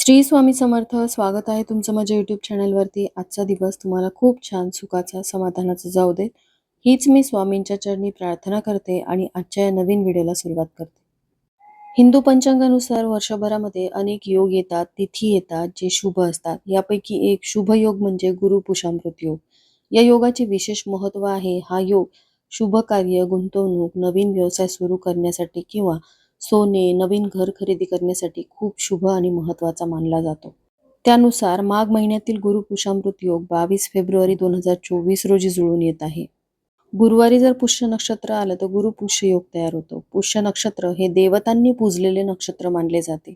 श्री स्वामी समर्थ स्वागत आहे तुमचं माझ्या यूट्यूब चॅनलवरती आजचा दिवस तुम्हाला खूप छान सुखाचा समाधानाचा जाऊ देत. हीच मी स्वामींच्या चरणी प्रार्थना करते आणि आजच्या या नवीन व्हिडिओला सुरुवात करते. हिंदू पंचांगानुसार वर्षभरामध्ये अनेक योग येतात तिथी येतात जे शुभ असतात. यापैकी एक शुभ योग म्हणजे गुरुपुषामृत योग. या योगाचे विशेष महत्त्व आहे हा योग शुभ कार्य गुंतवणूक नवीन व्यवसाय सुरू करण्यासाठी किंवा सोने नवीन घर खरेदी करण्यासाठी खूप शुभ आणि महत्त्वाचा मानला जातो. त्यानुसार माघ महिन्यातील गुरुपुषामृत योग बावीस फेब्रुवारी दोन हजार चोवीस रोजी जुळून येत आहे. गुरुवारी जर पुष्य नक्षत्र आलं तर गुरुपुष्य योग तयार होतो. पुष्य नक्षत्र हे देवतांनी पूजलेले नक्षत्र मानले जाते.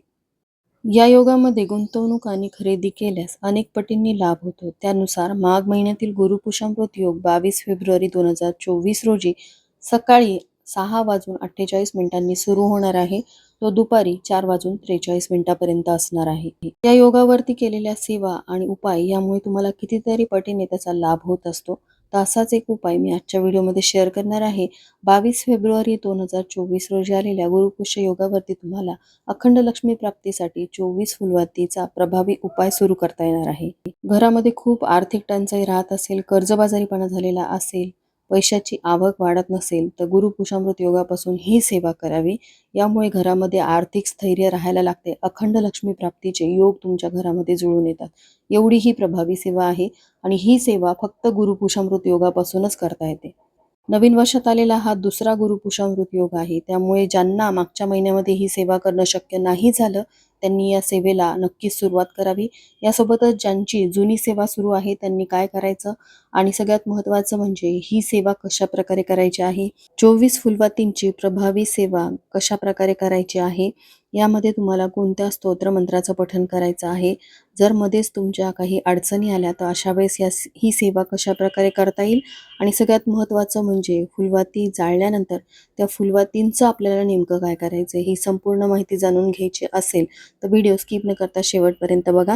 या योगामध्ये गुंतवणूक आणि खरेदी केल्यास अनेक पटींनी लाभ होतो. त्यानुसार माघ महिन्यातील गुरुपुषामृत योग बावीस फेब्रुवारी दोन हजार चोवीस रोजी सकाळी सहा वाजून अठ्ठेचाळीस मिनिटांनी सुरू होणार आहे. तो दुपारी चार वाजून त्रेचाळीस मिनिटापर्यंत असणार आहे. या योगावरती केलेल्या सेवा आणि उपाय यामुळे तुम्हाला कितीतरी पटीने त्याचा लाभ होत असतो. तर असाच एक उपाय मी आजच्या व्हिडिओमध्ये शेअर करणार आहे. बावीस फेब्रुवारी दोन हजार चोवीस रोजी आलेल्या गुरुपुष्य योगावरती तुम्हाला अखंड लक्ष्मी प्राप्तीसाठी चोवीस फुलवातीचा प्रभावी उपाय सुरू करता येणार आहे. घरामध्ये खूप आर्थिक टंचाई राहत असेल कर्जबाजारीपणा झालेला असेल पैशाची आवक वाढत नसेल तर गुरुपुषामृत योगापासून ही सेवा करावी. यामुळे घरामध्ये आर्थिक स्थैर्य राहायला लागते. अखंड लक्ष्मी प्राप्तीचे योग तुमच्या घरामध्ये जुळून येतात. एवढी ही प्रभावी सेवा आहे आणि ही सेवा फक्त गुरुपुषामृत योगापासूनच करता येते. नवीन वर्षात आलेला हा दुसरा गुरुपुषामृत योग आहे. त्यामुळे ज्यांना मागच्या महिन्यामध्ये ही सेवा करणं शक्य नाही झालं त्यांनी या सेवेला नक्कीच सुरुवात करावी. यासोबतच ज्यांची जुनी सेवा सुरू आहे त्यांनी काय करायचं? आणि सगळ्यात महत्त्वाचं म्हणजे ही सेवा कशा प्रकारे करायची आहे? चोवीस फुलवातींची प्रभावी सेवा कशा प्रकारे करायची आहे? यामध्ये तुम्हाला कोणत्या स्तोत्र मंत्राचं पठन करायचं आहे? जर मध्येच तुमच्या काही अडचणी आल्या तर अशा वेळेस या ही सेवा कशा प्रकारे करता येईल? आणि सगळ्यात महत्त्वाचं म्हणजे फुलवाती जाळल्यानंतर त्या फुलवातींचं आपल्याला नेमकं काय करायचं ही संपूर्ण माहिती जाणून घ्यायची असेल तर व्हिडिओ स्किप न करता शेवटपर्यंत बघा.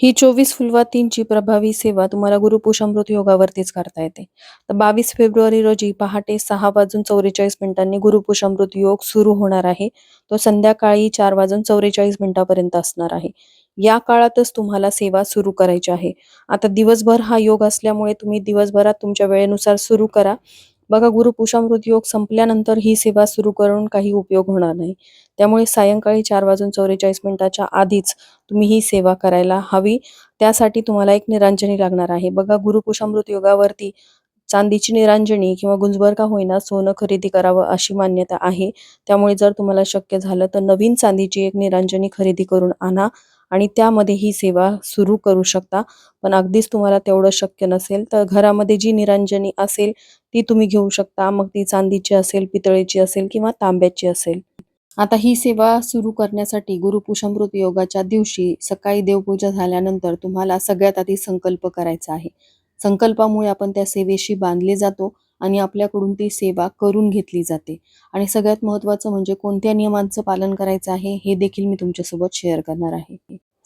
ही चोवीस फुलवातींची प्रभावी सेवा तुम्हाला गुरुपुषामृत योगावरतीच करता येते. तर बावीस फेब्रुवारी रोजी पहाटे सहा वाजून चौवेचाळीस मिनिटांनी गुरुपुषामृत योग सुरू होणार आहे. तो संध्याकाळी चार वाजून चौवेचाळीस मिनिटापर्यंत असणार आहे. या काळातच तुम्हाला सेवा सुरू करायची आहे. आता दिवसभर हा योग असल्यामुळे तुम्ही दिवसभरात तुमच्या वेळेनुसार सुरू करा. बघा गुरुपुषामृत योग संपल्यानंतर ही सेवा सुरू करून काही उपयोग होणार नाही. त्यामुळे सायंकाळी चार वाजून चौवेचाळीस मिनिटाच्या आधीच तुम्ही ही सेवा करायला हवी. त्यासाठी तुम्हाला एक निरांजनी लागणार आहे. बघा गुरुपुषामृत योगावरती चांदीची निरांजनी किंवा गुंजभर का होईना सोनं खरेदी करावं अशी मान्यता आहे. त्यामुळे जर तुम्हाला शक्य झालं तर नवीन चांदीची एक निरांजनी खरेदी करून आणा. आणि त्यामध्ये ही सेवा सुरू करू शकता. पण अगदीच तुम्हाला तेवढं शक्य नसेल तर घरामध्ये जी निरांजनी असेल ती तुम्ही घेऊ शकता. मग ती चांदीची असेल पितळेची असेल किंवा तांब्याची असेल. आता ही सेवा सुरू करण्यासाठी गुरुपुषमृत योगाच्या दिवशी सकाळी देवपूजा झाल्यानंतर तुम्हाला सगळ्यात आधी संकल्प करायचा आहे. संकल्पामुळे आपण त्या सेवेशी बांधले जातो. आणि आपल्याकडून ती सेवा करून घेतली जाते. आणि सगळ्यात महत्त्वाचं म्हणजे कोणत्या नियमांचं पालन करायचं आहे हे देखील मी तुमच्यासोबत शेअर करणार आहे.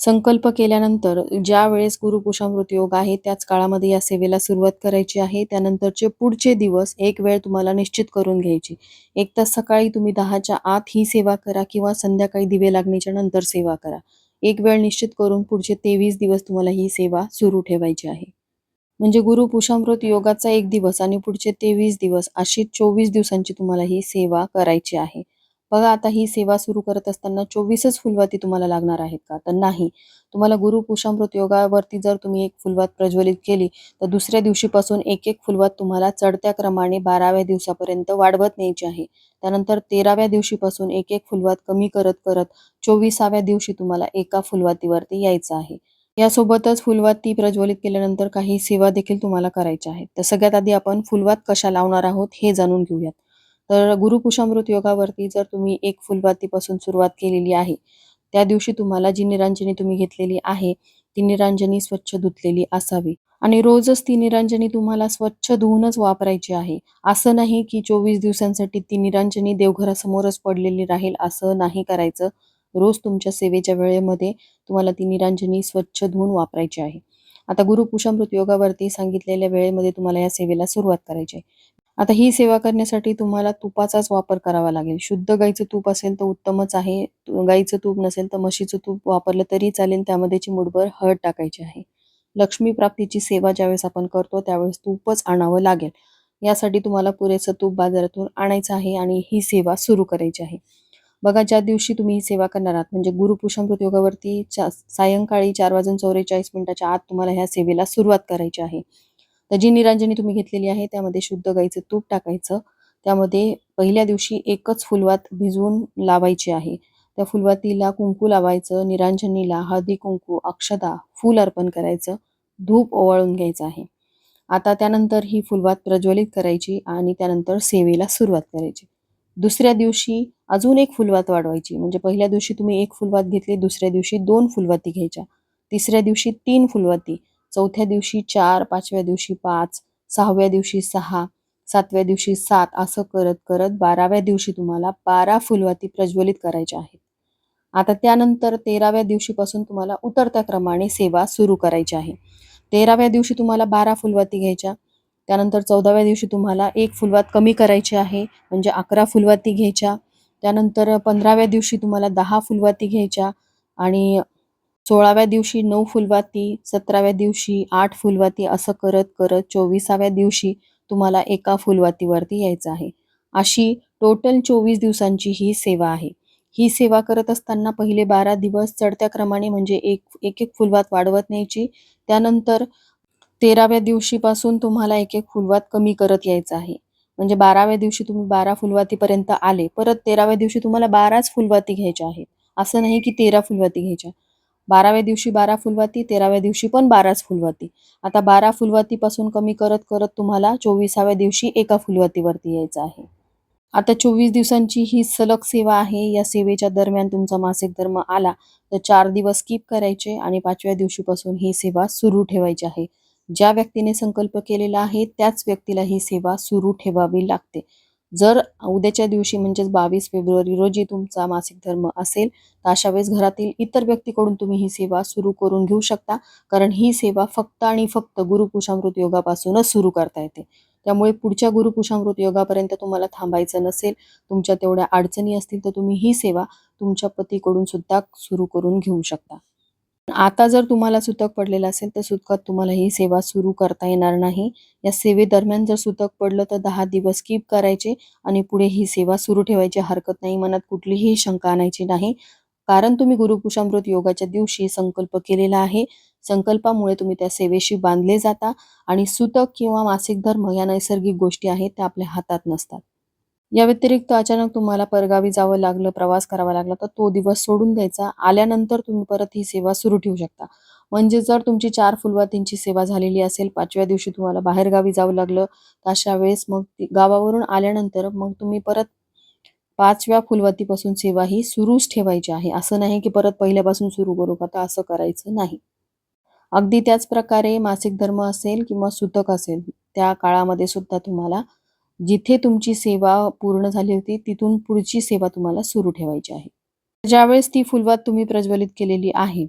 संकल्प केल्यानंतर ज्या वेळेस गुरुपुषामृत योग आहे त्याच काळामध्ये या सेवेला सुरुवात करायची आहे. त्यानंतरचे पुढचे दिवस एक वेळ तुम्हाला निश्चित करून घ्यायची. एक तास सकाळी तुम्ही दहाच्या आत ही सेवा करा किंवा संध्याकाळी दिवे लागण्याच्या नंतर सेवा करा. एक वेळ निश्चित करून पुढचे तेवीस दिवस तुम्हाला ही सेवा सुरू ठेवायची आहे. म्हणजे गुरु पुषामृत योगाचा एक दिवस आणि पुढचे तेवीस दिवस अशी चोवीस दिवसांची तुम्हाला ही सेवा करायची आहे. बघा आता ही सेवा सुरू करत असताना चोवीसच फुलवाती तुम्हाला लागणार आहेत का? तर नाही. तुम्हाला गुरु पुषामृत योगावरती जर तुम्ही एक फुलवात प्रज्वलित केली तर दुसऱ्या दिवशीपासून एक एक फुलवात तुम्हाला चढत्या क्रमाने बाराव्या दिवसापर्यंत वाढवत न्यायची आहे. त्यानंतर तेराव्या दिवशीपासून एक एक फुलवात कमी करत करत चोवीसाव्या दिवशी तुम्हाला एका फुलवातीवरती यायचं आहे. यासोबतच फुलवाती प्रज्वलित केल्यानंतर काही सेवा देखील तुम्हाला करायच्या आहेत. तर सगळ्यात आधी आपण फुलवात कशा लावणार आहोत हे जाणून घेऊयात. तर गुरुपुषामृत योगावरती जर तुम्ही एक फुलवातीपासून सुरुवात केलेली आहे त्या दिवशी तुम्हाला जी निरांजनी तुम्ही घेतलेली आहे ती निरांजनी स्वच्छ धुतलेली असावी. आणि रोजच ती निरांजनी तुम्हाला स्वच्छ धुवूनच वापरायची आहे. असं नाही की चोवीस दिवसांसाठी ती निरांजनी देवघरासमोरच पडलेली राहील असं नाही करायचं. रोज तुमच्या सेवेच्या वेळेमध्ये तुम्हाला ती निरांजनी स्वच्छ धुवून वापरायची आहे. आता गुरुपुषामृत योगावरती सांगितलेल्या वेळेमध्ये तुम्हाला या सेवेला सुरुवात करायची आहे. आता ही सेवा करण्यासाठी तुम्हाला तुपाचाच वापर करावा लागेल. शुद्ध गाईचं तूप असेल तर उत्तमच आहे. गाईचं तूप नसेल तर म्हशीचं तूप वापरलं तरी चालेल. त्यामध्ये चिमुटभर हळद टाकायची आहे. लक्ष्मी प्राप्तीची सेवा ज्यावेळेस आपण करतो त्यावेळेस तूपच आणावं लागेल. यासाठी तुम्हाला पुरेसं तूप बाजारातून आणायचं आहे आणि ही सेवा सुरू करायची आहे. बघा ज्या दिवशी तुम्ही ही सेवा करणार आहात म्हणजे गुरुपुषामृत योगावरती चा सायंकाळी चार वाजून चौवेचाळीस मिनिटाच्या आत तुम्हाला ह्या सेवेला सुरुवात करायची आहे. तर जी निरांजनी तुम्ही घेतलेली आहे त्यामध्ये शुद्ध गाईचं तूप टाकायचं. त्यामध्ये पहिल्या दिवशी एकच फुलवात भिजवून लावायची आहे. त्या फुलवातीला कुंकू लावायचं निरांजनीला हळदी कुंकू अक्षदा फूल अर्पण करायचं धूप ओवाळून घ्यायचं आहे. आता त्यानंतर ही फुलवात प्रज्वलित करायची आणि त्यानंतर सेवेला सुरुवात करायची. दुसऱ्या दिवशी अजून एक फुलवात वाढवायची. म्हणजे पहिल्या दिवशी तुम्ही एक फुलवात घेतली दुसऱ्या दिवशी दोन फुलवाती घ्यायच्या. तिसऱ्या दिवशी तीन फुलवाती चौथ्या दिवशी चार पाचव्या दिवशी पाच सहाव्या दिवशी सहा सातव्या दिवशी सात असं करत करत बाराव्या दिवशी तुम्हाला बारा फुलवाती प्रज्वलित करायच्या आहेत. आता त्यानंतर तेराव्या दिवशीपासून तुम्हाला उतरत्या क्रमाने सेवा सुरू करायची आहे. तेराव्या दिवशी तुम्हाला बारा फुलवाती घ्यायच्या त्यानंतर चौदाव्या दिवशी तुम्हाला एक फुलवात कमी करायची आहे म्हणजे अकरा फुलवाती घ्यायच्या. त्यानंतर पंधराव्या दिवशी तुम्हाला दहा फुलवाती घ्यायच्या आणि सोळाव्या दिवशी नऊ फुलवाती सतराव्या दिवशी आठ फुलवाती असं करत करत चोवीसाव्या दिवशी तुम्हाला एका फुलवातीवरती यायचं आहे. अशी टोटल चोवीस दिवसांची ही सेवा आहे. ही सेवा करत असताना पहिले बारा दिवस चढत्या क्रमाने म्हणजे एक एक एक फुलवात वाढवत न्यायची. त्यानंतर तेराव्या दिवशीपासून तुम्हाला एक एक फुलवात कमी करत यायचं आहे. म्हणजे बाराव्या दिवशी तुम्ही बारा फुलवातीपर्यंत आले परत तेराव्या दिवशी तुम्हाला बाराच फुलवाती घ्यायच्या आहेत. असं नाही की तेरा फुलवाती घ्यायच्या. बाराव्या दिवशी बारा फुलवाती तेराव्या दिवशी पण बाराच फुलवाती. आता बारा फुलवातीपासून कमी करत करत तुम्हाला चोवीसाव्या दिवशी एका फुलवातीवरती यायचं आहे. आता चोवीस दिवसांची ही सलग सेवा आहे. या सेवेच्या दरम्यान तुमचा मासिक धर्म आला तर चार दिवस स्किप करायचे आणि पाचव्या दिवशीपासून ही सेवा सुरू ठेवायची आहे. ज्या व्यक्तीने संकल्प केलेला आहे त्याच व्यक्तीला ही सेवा सुरू ठेवावी लागते. जर उद्याच्या दिवशी म्हणजेच बावीस फेब्रुवारी रोजी तुमचा मासिक धर्म असेल तर अशा वेळेस घरातील इतर व्यक्तीकडून तुम्ही ही सेवा सुरू करून घेऊ शकता. कारण ही सेवा फक्त आणि फक्त गुरुपुषामृत योगापासूनच सुरू करता येते. त्यामुळे पुढच्या गुरुपुषामृत योगापर्यंत तुम्हाला थांबायचं नसेल तुमच्या तेवढ्या अडचणी असतील तर तुम्ही ही सेवा तुमच्या पतीकडून सुद्धा सुरू करून घेऊ शकता. आता जर तुम्हाला सुतक पडलेलं असेल तर सुतकात तुम्हाला ही सेवा सुरू करता येणार नाही. या सेवेदरम्यान जर सुतक पडलं तर दहा दिवस स्किप करायचे आणि पुढे ही सेवा सुरू ठेवायची हरकत नाही. मनात कुठलीही शंका आणायची नाही. कारण तुम्ही गुरुकुशामृत योगाच्या दिवशी संकल्प केलेला आहे. संकल्पामुळे तुम्ही त्या सेवेशी बांधले जाता आणि सुतक किंवा मासिक धर्म या नैसर्गिक गोष्टी आहेत त्या आपल्या हातात नसतात. या व्यतिरिक्त अचानक तुम्हाला परगावी जावं लागलं प्रवास करावा लागला तर तो दिवस सोडून द्यायचा. आल्यानंतर तुम्ही परत ही सेवा सुरू ठेवू शकता. म्हणजे जर तुमची चार फुलवातींची सेवा झालेली असेल पाचव्या दिवशी तुम्हाला बाहेरगावी जावं लागलं तर अशा वेळेस मग गावावरून आल्यानंतर मग तुम्ही परत पाचव्या फुलवातीपासून सेवा ही सुरूच ठेवायची आहे. असं नाही की परत पहिल्यापासून सुरू करू का तर असं करायचं नाही. अगदी त्याच प्रकारे मासिक धर्म असेल किंवा सुतक असेल त्या काळामध्ये सुद्धा तुम्हाला जिथे तुमची सेवा पूर्ण झाली होती तिथून पुढची सेवा तुम्हाला सुरू ठेवायची आहे. ज्यावेळेस ती फुलवात तुम्ही प्रज्वलित केलेली आहे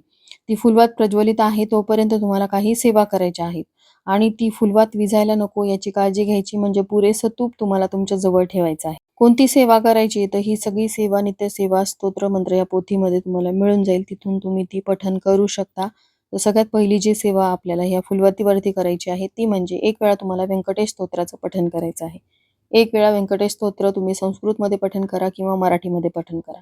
ती फुलवात प्रज्वलित आहे तोपर्यंत तुम्हाला काही सेवा करायच्या आहेत. आणि ती फुलवात विझायला नको याची काळजी घ्यायची म्हणजे पुरेसं तूप तुम्हाला तुमच्या जवळ ठेवायचं आहे. कोणती सेवा करायची तर ही सगळी सेवा नित्य सेवा स्तोत्र मंत्र या पोथीमध्ये तुम्हाला मिळून जाईल. तिथून तुम्ही ती पठन करू शकता. तर सगळ्यात पहिली जी सेवा आपल्याला ह्या फुलवतीवरती करायची आहे ती म्हणजे एक वेळा तुम्हाला व्यंकटेश स्तोत्राचं पठन करायचं आहे. एक वेळा व्यंकटेश स्तोत्र तुम्ही संस्कृतमध्ये पठन करा किंवा मराठीमध्ये पठन करा.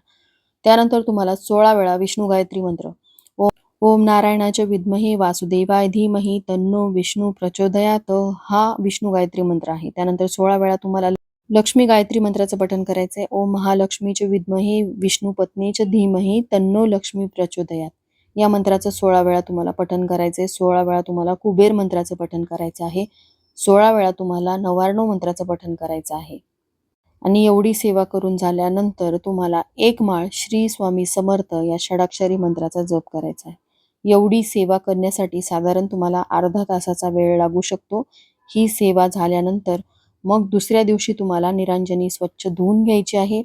त्यानंतर तुम्हाला सोळा वेळा विष्णू गायत्री मंत्र. ओम ओम नारायणाच्या विद्महे वासुदेवाय धीमही तन्नो विष्णू प्रचोदयात. हा विष्णू गायत्री मंत्र आहे. त्यानंतर सोळा वेळा तुम्हाला लक्ष्मी गायत्री मंत्राचं पठन करायचंय. ओम महालक्ष्मीचे विद्महे विष्णू पत्नीचे धीमही तन्नो लक्ष्मी प्रचोदयात. या मंत्राचं सोळा वेळा तुम्हाला पठन करायचंय सोळा वेळा तुम्हाला कुबेर मंत्राचं पठन करायचं आहे. सोळा वेळा तुम्हाला नवार्णव मंत्राचं पठन करायचं आहे. आणि एवढी सेवा करून झाल्यानंतर तुम्हाला एक माळ श्री स्वामी समर्थ या षडाक्षरी मंत्राचा जप करायचा आहे. एवढी सेवा करण्यासाठी साधारण तुम्हाला अर्धा तासाचा वेळ लागू शकतो. ही सेवा झाल्यानंतर मग दुसऱ्या दिवशी तुम्हाला निरांजनी स्वच्छ धुवून घ्यायची आहे.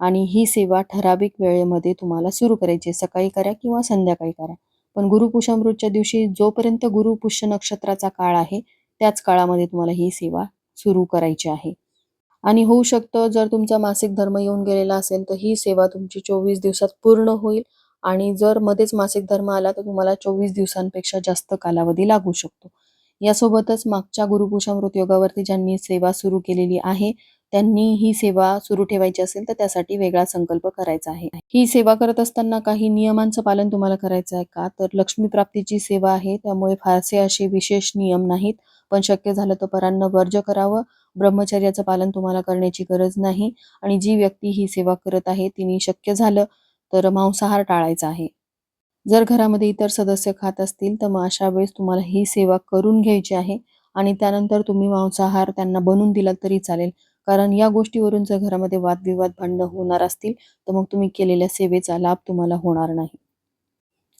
आणि ही सेवा ठराविक वेळेमध्ये तुम्हाला सुरू करायची आहे. सकाळी करा किंवा संध्याकाळी करा. पण गुरुपुषामृतच्या दिवशी जोपर्यंत गुरुपुष्य नक्षत्राचा काळ आहे त्याच काळामध्ये तुम्हाला ही सेवा सुरू करायची आहे. आणि होऊ शकतं जर तुमचा मासिक धर्म येऊन गेलेला असेल तर ही सेवा तुमची चोवीस दिवसात पूर्ण होईल. आणि जर मध्येच मासिक धर्म आला तर तुम्हाला चोवीस दिवसांपेक्षा जास्त कालावधी लागू शकतो. यासोबतच मागच्या गुरुपुषामृत योगावरती ज्यांनी सेवा सुरू केलेली आहे त्यांनी ही सेवा सुरू ठेवायची असेल तर त्यासाठी वेगळा संकल्प करायचा आहे. ही सेवा करत असताना काही नियमांचं पालन तुम्हाला करायचं आहे का? तर लक्ष्मी प्राप्तीची सेवा आहे त्यामुळे फारसे असे विशेष नियम नाहीत पण शक्य झालं तर परांना वर्ज करावं. ब्रह्मचर्याचं पालन तुम्हाला करण्याची गरज नाही आणि जी व्यक्ती ही सेवा करत आहे तिने शक्य झालं तर मांसाहार टाळायचा आहे. जर घरामध्ये इतर सदस्य खात असतील तर मग अशा वेळेस तुम्हाला ही सेवा करून घ्यायची आहे आणि त्यानंतर तुम्ही मांसाहार त्यांना बनवून दिला तरी चालेल. कारण या गोष्टीवरून जर घरामध्ये वादविवाद भांडणं होणार असतील तर मग तुम्ही केलेल्या सेवेचा लाभ तुम्हाला होणार नाही.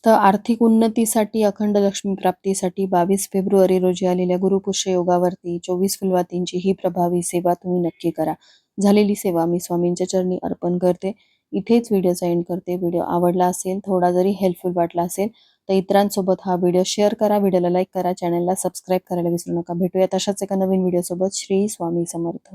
तर आर्थिक उन्नतीसाठी अखंड लक्ष्मी प्राप्तीसाठी बावीस फेब्रुवारी रोजी आलेल्या गुरुपुष्य योगावरती चोवीस फुलवातींची ही प्रभावी सेवा तुम्ही नक्की करा. झालेली सेवा मी स्वामींच्या चरणी अर्पण करते. इथेच व्हिडिओचा एंड करते. व्हिडिओ आवडला असेल थोडा जरी हेल्पफुल वाटला असेल तर इतरांसोबत हा व्हिडिओ शेअर करा. व्हिडिओला लाईक करा. चॅनलला सबस्क्राईब करायला विसरू नका. भेटूया तशाच एका नवीन व्हिडिओसोबत. श्री स्वामी समर्थ.